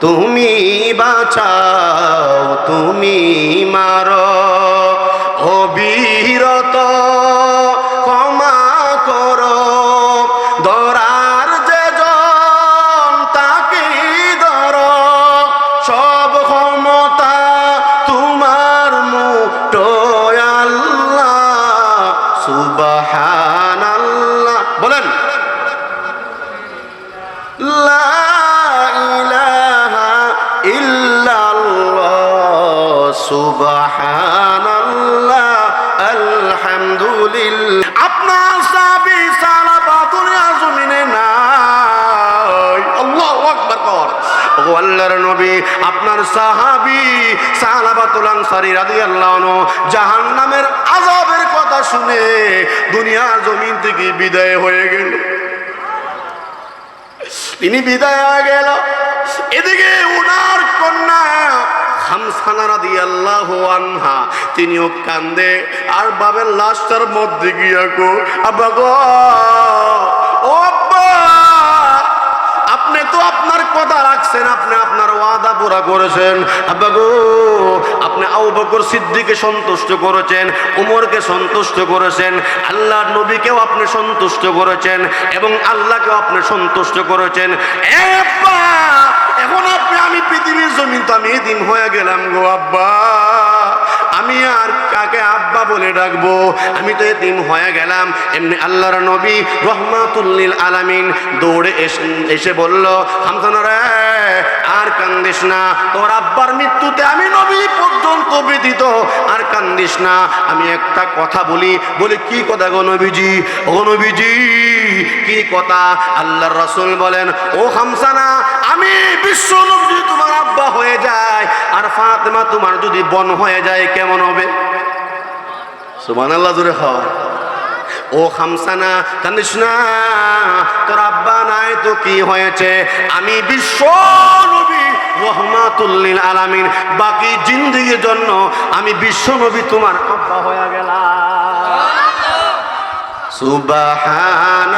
তুমি বাঁচাও তুমি মারো। আপনার সাহাবী সালাবাতুল আনসারী রাদিয়াল্লাহু আনহু জাহান্নামের আযাবের কথা শুনে দুনিয়ার জমিন থেকে বিদায় হয়ে গেল। তিনি বিদায় হয়ে গেল। এদিকে উনার কন্যা হামসানা রাদিয়াল্লাহু আনহা, তিনিও কান্দে, আর বাবের লাশটার মধ্যে গিয়া গো আব্বা কথা রাখছেন, আপনি আপনার ওয়াদা পুরা করেছেন। আপনি আবু বকর সিদ্দিকে সন্তুষ্ট করেছেন, উমরকে সন্তুষ্ট করেছেন আল্লাহ নবীকেও আপনি সন্তুষ্ট করেছেন এবং আল্লাহকেও আপনি সন্তুষ্ট করেছেন। এখন আপনি, আমি পৃথিবীর জমিন তো আমি এদিন হয়ে গেলাম গো আব্বা। আমি আর কাকে আব্বা বলে ডাকবো? আমি তো এতিম হয়ে গেলাম। এমনি আল্লাহর নবী রহমাতুল্লিল আলামিন দৌড়ে এসে বলল, হামসানা রে, আর কান্দিস না। তোর আব্বার মৃত্যুতে আমি নবী পর্যন্ত ব্যতীত আর কান্দিস না। আমি একটা কথা বলি বলি, কি কথা গো নবীজি? ও নবীজি, কি কথা? আল্লাহর রাসূল বলেন, ও হামসানা আমি বিশ্ব নবী, তোমার আব্বা হয়ে যায়। আর ফাতেমা তোমার যদি বন হয়ে যায়, কেমন হবে? সুবহানাল্লাহ, জোরে হয়। ও খামসানা কান্দিস না, তোর আব্বা নাই তো কি হয়েছে? আমি বিশ্ব নবী রহমাতুল্লিল আলামিন। বাকি জিন্দিগির জন্য আমি বিশ্ব নবী, তোমার আব্বা হয়ে গেলাম। সুবহানাল্লাহ।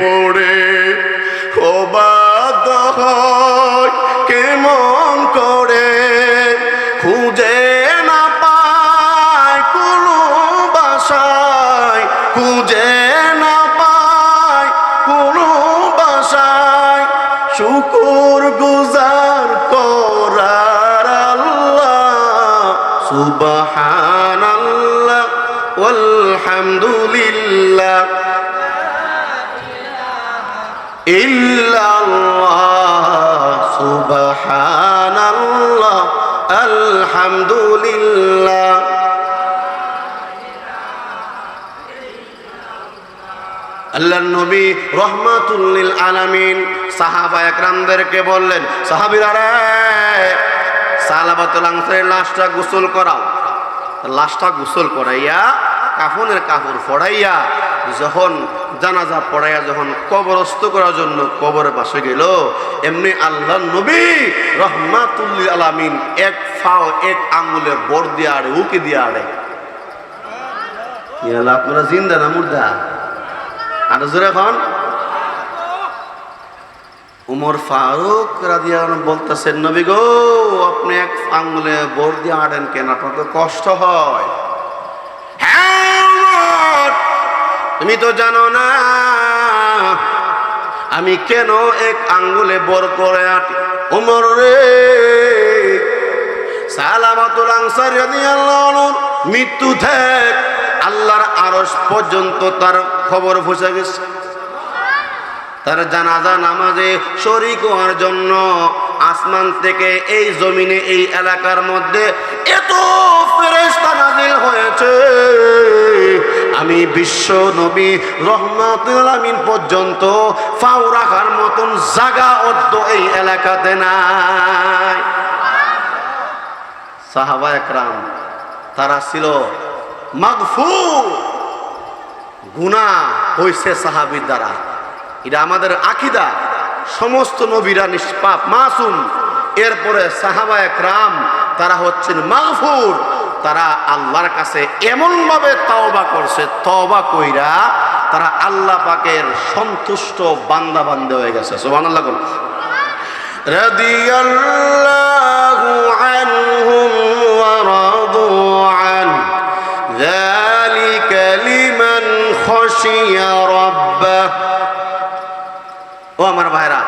পড়ে। হয় কেমন করে? খুঁজে না পায় কোনো বাসায়। খুঁজে না পায় কোনো বাসায়। শুকুর গুজার করার আল্লাহ সুবাহান আল্লাহ আলহামদুলিল্লাহ ইল্লাল্লাহ, সুবহানাল্লাহ, আলহামদুলিল্লাহ। আল্লাহ নবী রহমাতুল্লিল আলামিন সাহাবা একরামদেরকে বললেন সাহাবিরা রে সালাবাতুল আনসারের লাশটা গোসল করাও। লাশটা গোসল করাইয়া কাফনের কাপড় ফড়াইয়া যখন জানাজা পড়াইয়া যখন কবরস্থ করার জন্য কবরে বাসে গেল এমনি আল্লাহ নবী রহমাতুল্লিল আলামিন এক ফাও এক আঙ্গুলে বর দিয়ে আড়ে উকি দিয়ে আড়ে। আপনারা জিন্দা না মুর্দা? আর জোরে এখন উমর ফারুক রাদিয়ান বলতেছেন নবী গো আপনি এক আঙ্গুলে বোর দিয়ে আড়েন কেন? আপনার তো কষ্ট হ্যাঁ, তুমি তো জানো না। আমি কেন এক আঙ্গুলে বর করে আটি? উমর রে। মৃত্যু থেকে। আল্লাহর আরশ পর্যন্ত তার খবর পৌঁছে গেছে। তার জানাজা নামাজে শরিক হওয়ার জন্য আসমান থেকে এই জমিনে, এই এলাকার মধ্যে এত ফেরেশতা নাজিল হয়েছে। আমি বিশ্ব নবী রহমাতুল আমিন পর্যন্ত ফাউ রাখার মতন জাগা অদ্য এই এলাকাতে নাই। সাহাবা একরাম, তারা ছিল মাগফুর। গুণা হইছে সাহাবির দ্বারা। এটা আমাদের আকিদা। সমস্ত নবীরা নিষ্পাপ, মাসুম। এরপরে সাহাবা একরাম, তারা হচ্ছেন মাগফুর। তারা আল্লাহর কাছে এমনভাবে তওবা করছে তওবা কইরা তারা আল্লাহ পাকের সন্তুষ্ট বান্দা বান্দে হয়ে গেছে। বলুন। রাদিয়াল্লাহু আনহুম ওয়া রাদু আন যালিকা লিমান খাশিয়া রাব্বাহ। ও আমার ভাইরা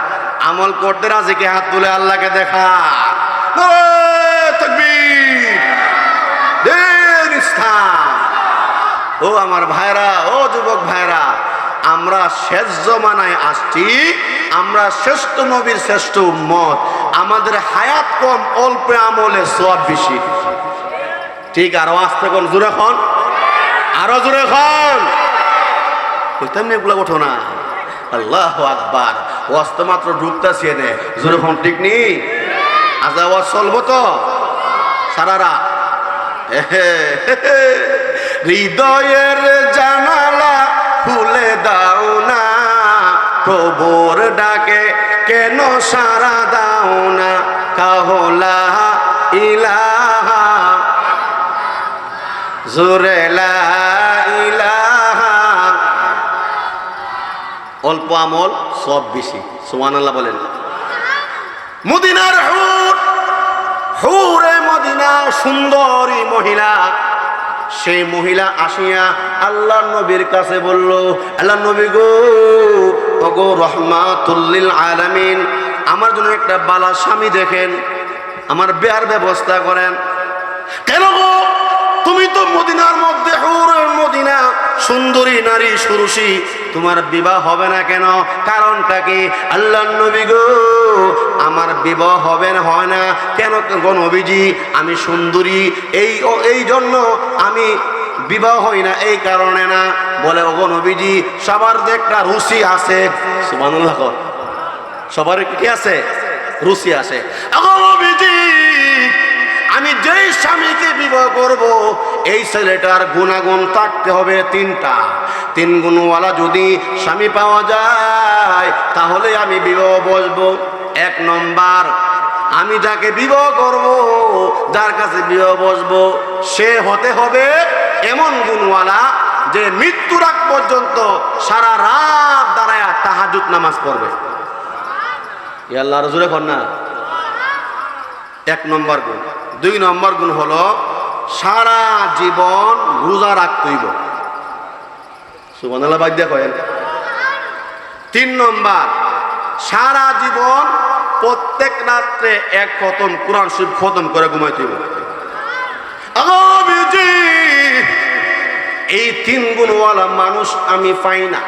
আমল করতে রাজিকে হাত তুলে আল্লাহকে দেখা ও আমার ভাইরা, ও যুবক ভাইরা, আমরা শেষ জমানায় আসছি, আমরা শ্রেষ্ঠ নবীর শ্রেষ্ঠ উম্মত। আমাদের হায়াত কম, অল্প আমলে সব বেশি। ঠিক আরও আসতে কোন জোরে খন আরও জোরে খন কইতাম না এগুলা ওঠো না। আল্লাহ আকবার। ওয়াজ তো মাত্র ঢুকতেছি এনে। জোরে খন ঠিক নি? আজ ওয়াজ চলবো তো? সারারা হৃদয়ের জানালা খুলে দাও না। প্রভুর ডাকে কেন সারা দাও না? কাহলা ইলাহা। জুরেলা ইলাহা। অল্প আমল, সব বেশি। সুমান আল্লাহ বলেন। মদিনার হুর। হুরে মদিনা সুন্দরী মহিলা? সেই মহিলা আসিয়া আল্লাহ নবীর কাছে বলল, আল্লাহ নবী গো, ওগো রহমাতুল্লিল আলামিন, আমার জন্য একটা বালা স্বামী দেখেন, আমার বেয়ার ব্যবস্থা করেন। কেন গো? তুমি তো মদিনার মধ্যে মদিনা, সুন্দরী নারী সুরুষি তোমার বিবাহ হবে না কেন? কারণটা কি? আল্লাহ নবী গো, আমার বিবাহ হবে না, হয় না। কেন নবীজি? আমি সুন্দরী। এই এই জন্য আমি বিবাহ হই না, এই কারণে না। বলে, ওগো নবীজি, সবার যে একটা রুচি আছে সবার কি আছে? রুচি আছে। আমি যেই স্বামীকে বিবাহ করব এই ছেলেটার গুণাগুণ থাকতে হবে তিনটা। তিন গুণওয়ালা যদি স্বামী পাওয়া যায়, তাহলে আমি বিবাহ বসবো। এক নম্বর, আমি যাকে বিবাহ করব, যার কাছে বিবাহ বসবো, সে হতে হবে এমন গুণওয়ালা যে মৃত্যুর আগ পর্যন্ত সারা রাত দাঁড়ায় তাহাজুত নামাজ পড়বে। আল্লাহ রজুরে না। এক নম্বর গুণ। দুই নম্বর গুণ হলো সারা জীবন রোজা রাখতেইব। সুবহানাল্লাহ, বাদ দিয়া কয়েন। তিন নম্বর, সারা জীবন প্রত্যেক রাত্রে এক খতম কোরআন শরীফ খতম করে ঘুমাইতেইব। এই তিন গুণওয়ালা মানুষ আমি পাই না।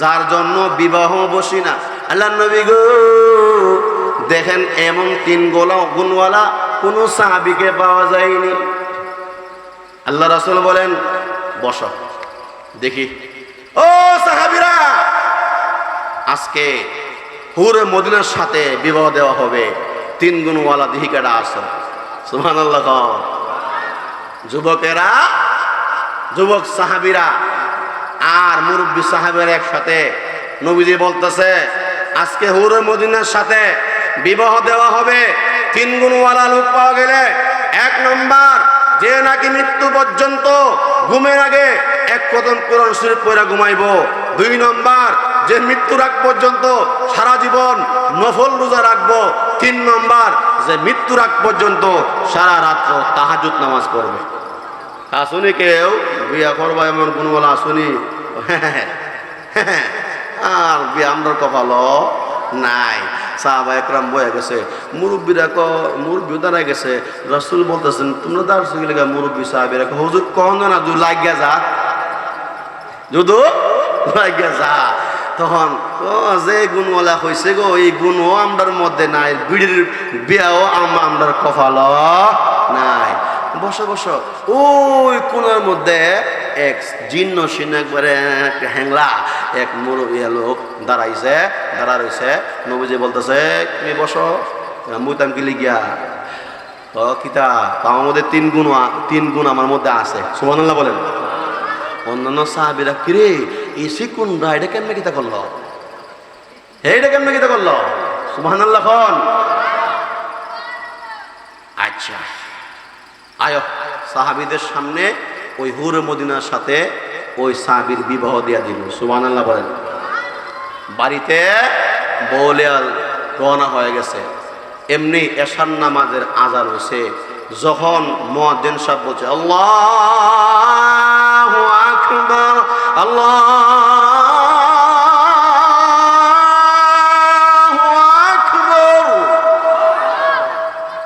যার জন্য বিবাহ বসি না। আল্লাহ নবী গো, দেখেন এমন তিন গোলা গুণওয়ালা কোনো সাহাবিকে পাওয়া যায়নি। আল্লাহ রাসুল বলেন, বস, দেখি। ও সাহাবিরা, আজকে হুর মদিনার সাথে বিবাহ দেওয়া হবে। তিন গুণওয়ালা দিহিকাটা আসো। সুহান আল্লাহ যুবকেরা, যুবক সাহাবিরা আর মুরব্বী সাহেবের একসাথে নবীজি বলতেছে, আজকে হুর মদিনার সাথে বিবাহ দেওয়া হবে। তিন গুণওয়ালা লোক পাওয়া গেলে এক নম্বর যে নাকি মৃত্যু পর্যন্ত ঘুমের আগে এক কদম কোরআন শরীফ পড়া ঘুমাইব দুই নম্বর যে মৃত্যুর আগ পর্যন্ত সারা জীবন নফল রোজা রাখব তিন নম্বর যে মৃত্যুর আগ পর্যন্ত সারা রাত্র তাহাজুত নামাজ পড়বে আসুনি কেউ বিয়া করবা এমন কোনো বলা আসুনি আর বিয়া আমরা কপাল নাই সাহাবা একরাম বয়ে গেছে। মুরব্বীরা ক মুরব্বী দাঁড়ায় গেছে। রসুল বলতেছেন, তোমরা দাঁড়ছো গেলে মুরব্বী সাহাবেরা হুজুর কখন না দু লাগিয়া যা। যদু লাগিয়া যা। তখন, ও, যে গুণওয়ালা হয়েছে গো, এই গুণও আমরার মধ্যে নাই। বিড়ির বিয়াও আম- আমরার কপাল নাই। বসো বসো। ওই কোনার মধ্যে এক জীর্ণ শীর্ণ একবারে হ্যাংলা, এক মুরব্বী লোক দাঁড়াইছে, দাঁড়া রয়েছে নবীজি বলতেছে, তুমি বসো মুইতাম কি লিগিয়া। ও কিতা, তো আমার মধ্যে তিন গুণ তিন গুণ আমার মধ্যে আছে। সুবহানাল্লাহ বলেন। অন্যান্য সাহাবিরা, কিরে, এই সিকুন এটা কেমনে কিতা করল? এইটা কেমনে কিতা করল? সুবহানাল্লাহ খন আচ্ছা আয়, সাহাবিদের সামনে ওই হুর মদিনার সাথে ওই সাহাবির বিবাহ দিয়া দিল। সুবহানাল্লাহ বলেন। বাড়িতে বৌলে রওনা হয়ে গেছে। এমনি এশান নামাজের আজান হয়েছে যখন মুয়াজ্জিন সাহেব বলছে, আল্লাহ আল্লাহু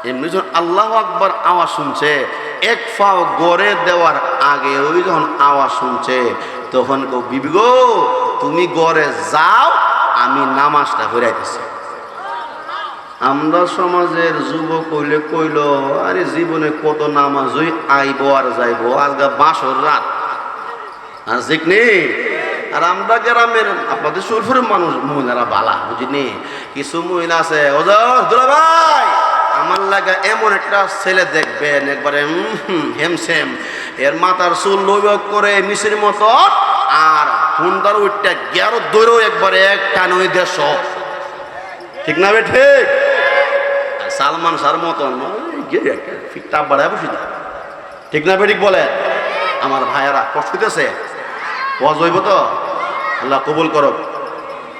এমনি যখন আল্লাহ আকবার আওয়াজ শুনছে এক ফাও গড়ে দেওয়ার আগে ওই যখন আওয়াজ শুনছে, তখন কেউ, বিবি গো, তুমি গড়ে যাও, আমি নামাজটা ঘুরাইতেছি আমরা সমাজের যুবক কইলে কইল, আরে জীবনে কত নামাজ ওই আইব আর যাইব আজকে বাসর রাত। আর জিকনি আর আমরা গ্রামের আপনাদের সুরফুরের মানুষ, মহিলারা বালা, বুঝিনি? কিছু মহিলা আছে, ওজর দুলা ভাই আমার লাগা এমন একটা ছেলে দেখবেন, একবারে হেমসেম। এর মাথার চুল লোক করে মিশির মতো, আর হুন্ডার উঠটা গেরো দৌড়ও একবারে এক টান ওই দেশ। ঠিক না বে, ঠিক? সালমান সার মতন ফিটটা বাড়ায় বসি। ঠিক না বে, ঠিক বলে? আমার ভাইয়েরা, কষ্ট হইতেছে? ওয়াজ তো? আল্লাহ কবুল করো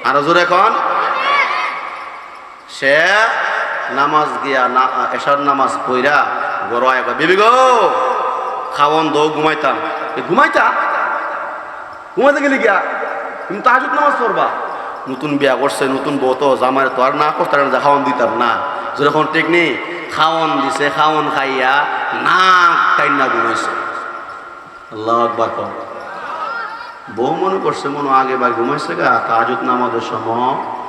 আরও জোর এখন সে নামাজ গিয়া না এসার নামাজ পইরা গড়ায় কয় বিবি গো খাওয়ন দৌ, ঘুমাইতাম। ঘুমাইতা? ঘুমাইতে গেলি গিয়া? তুমি তাহাজুদ নামাজ পড়বা। নতুন বিয়া করছে, নতুন বউ তো জামাই তো আর না করতে না খাওয়ান দিতাম না। যখন টেকনি খাওয়ান দিছে খাওয়ান খাইয়া না টাইন না ঘুমাইছে। আল্লাহ আকবার কর বউ মনে করছে, মনে আগে বার ঘুমাইছে গা, তাহাজুদ নামাজের সময়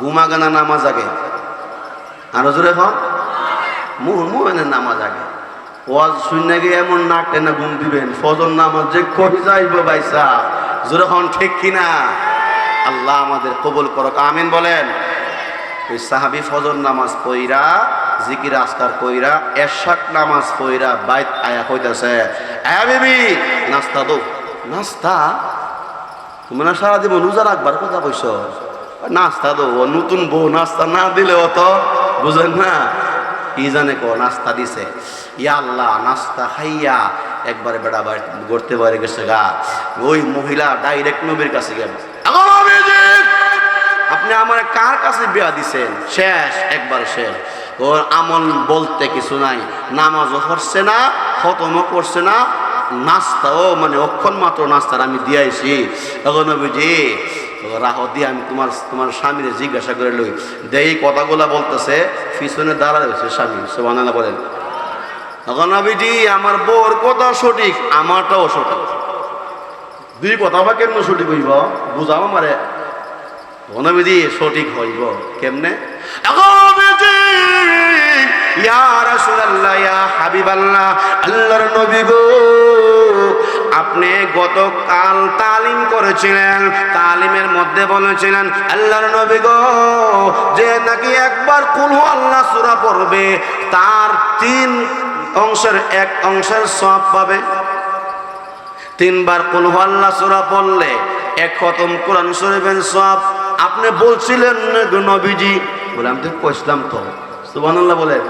ঘুমাগানা নামাজ আগে? আরও জোরে এখন মুহ মুহেনে নামাজ আগে। ওয়াজ শূন্য গিয়ে এমন নাক টেনে ঘুম দিবেন। ফজর নামাজ যে কই যাইব বাইসা? জোরে এখন ঠিক কিনা? আল্লাহ আমাদের কবুল করক, আমিন বলেন। ওই সাহাবি ফজর নামাজ পইরা, জিকির আসকার কইরা এরশাক নামাজ পইরা বাইত আয়া কইতাছে আয়া বিবি, নাস্তা দো, নাস্তা? তুমি না সারা জীবন রোজা রাখবার কথা কইছ? নাস্তা দেবো নতুন বউ, নাস্তা না দিলে অত বুঝেন না? কি জানে কো, নাস্তা দিছে। ইয়া আল্লাহ, নাস্তা খাইয়া একবারে বেড়া গড়তে পারে গেছে গা। ওই মহিলা ডাইরেক্ট নবীর কাছে গেল আপনি আমার কার কাছে বিয়া দিছেন? শেষ, একবার শেষ। ওর আমল বলতে কিছু নাই, নামাজও করছে না, খতমও করছে না, নাস্তাও মানে অক্ষণ মাত্র নাস্তার আমি দিয়াইছি। তখন নবীজি রাহ দিয়ে আমি তোমার তোমার স্বামীরে জিজ্ঞাসা করে লই দেই কথাগুলা বলতেছে পিছনে দাঁড়া রয়েছে স্বামী সোমানালা বলেন। নবীজি আমার বউর কথা সঠিক আমারটাও সঠিক। দুই কথা বা কেমন সঠিক হইব? বুঝাও আমারে। নবীজি সঠিক হইব। কেমনে? ইয়া রাসূলুল্লাহ, হাবিবাল্লাহ, আল্লাহর নবী গো। আপনি গতকাল তালিম করেছিলেন, তালিমের মধ্যে বলেছিলেন, আল্লাহর নবী গো, যে নাকি একবার কুলহু আল্লাহ সূরা পড়বে, তার তিন অংশের এক অংশের সব পাবে। তিনবার কুলহু আল্লাহ সূরা পড়লে এক খতম কোরআন শরীফের সব আপনি বলছিলেন, নবীজি, বলে আমি তো কইছিলাম তো। সুবহানাল্লাহ বলেন।